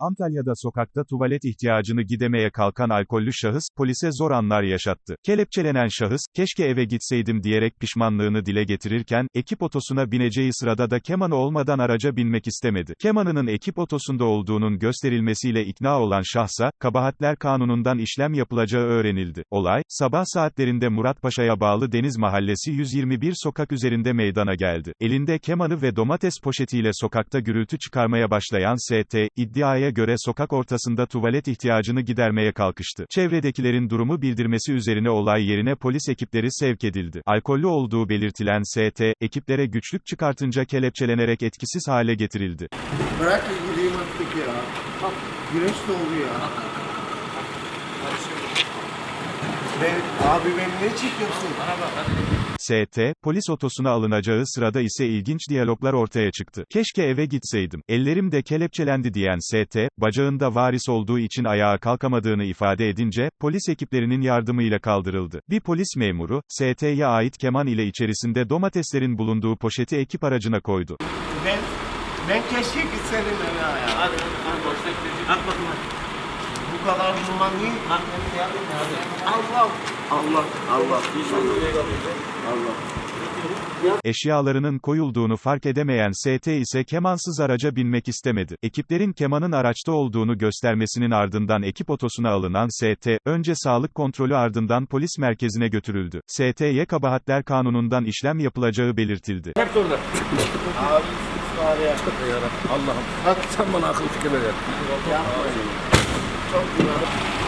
Antalya'da sokakta tuvalet ihtiyacını gidemeye kalkan alkollü şahıs, polise zor anlar yaşattı. Kelepçelenen şahıs, keşke eve gitseydim diyerek pişmanlığını dile getirirken, ekip otosuna bineceği sırada da kemanı olmadan araca binmek istemedi. Kemanının ekip otosunda olduğunun gösterilmesiyle ikna olan şahsa, kabahatler kanunundan işlem yapılacağı öğrenildi. Olay, sabah saatlerinde Muratpaşa'ya bağlı Deniz Mahallesi 121 sokak üzerinde meydana geldi. Elinde kemanı ve domates poşetiyle sokakta gürültü çıkarmaya başlayan ST, iddiaya göre sokak ortasında tuvalet ihtiyacını gidermeye kalkıştı. Çevredekilerin durumu bildirmesi üzerine olay yerine polis ekipleri sevk edildi. Alkollü olduğu belirtilen ST, ekiplere güçlük çıkartınca kelepçelenerek etkisiz hale getirildi. Bırak ya güneş doğdu. Ben, abi beni ne çekiyorsun? ST, polis otosuna alınacağı sırada ise ilginç diyaloglar ortaya çıktı. Keşke eve gitseydim. Ellerim de kelepçelendi diyen ST, bacağında varis olduğu için ayağa kalkamadığını ifade edince, polis ekiplerinin yardımıyla kaldırıldı. Bir polis memuru, ST'ye ait keman ile içerisinde domateslerin bulunduğu poşeti ekip aracına koydu. Ben, ben keşke gitseydim eve ya. Hadi hadi boşta gidecek. At bakayım. Bu kadar durman niye? Allah, Allah, Allah. Allah. Eşyalarının koyulduğunu fark edemeyen ST ise kemansız araca binmek istemedi. Ekiplerin kemanın araçta olduğunu göstermesinin ardından ekip otosuna alınan ST, önce sağlık kontrolü ardından polis merkezine götürüldü. ST'ye kabahatler kanunundan işlem yapılacağı belirtildi. Hep orada. Abi var ya. Allah'ım. Sen bana akıl fikir ver. talk to you about it.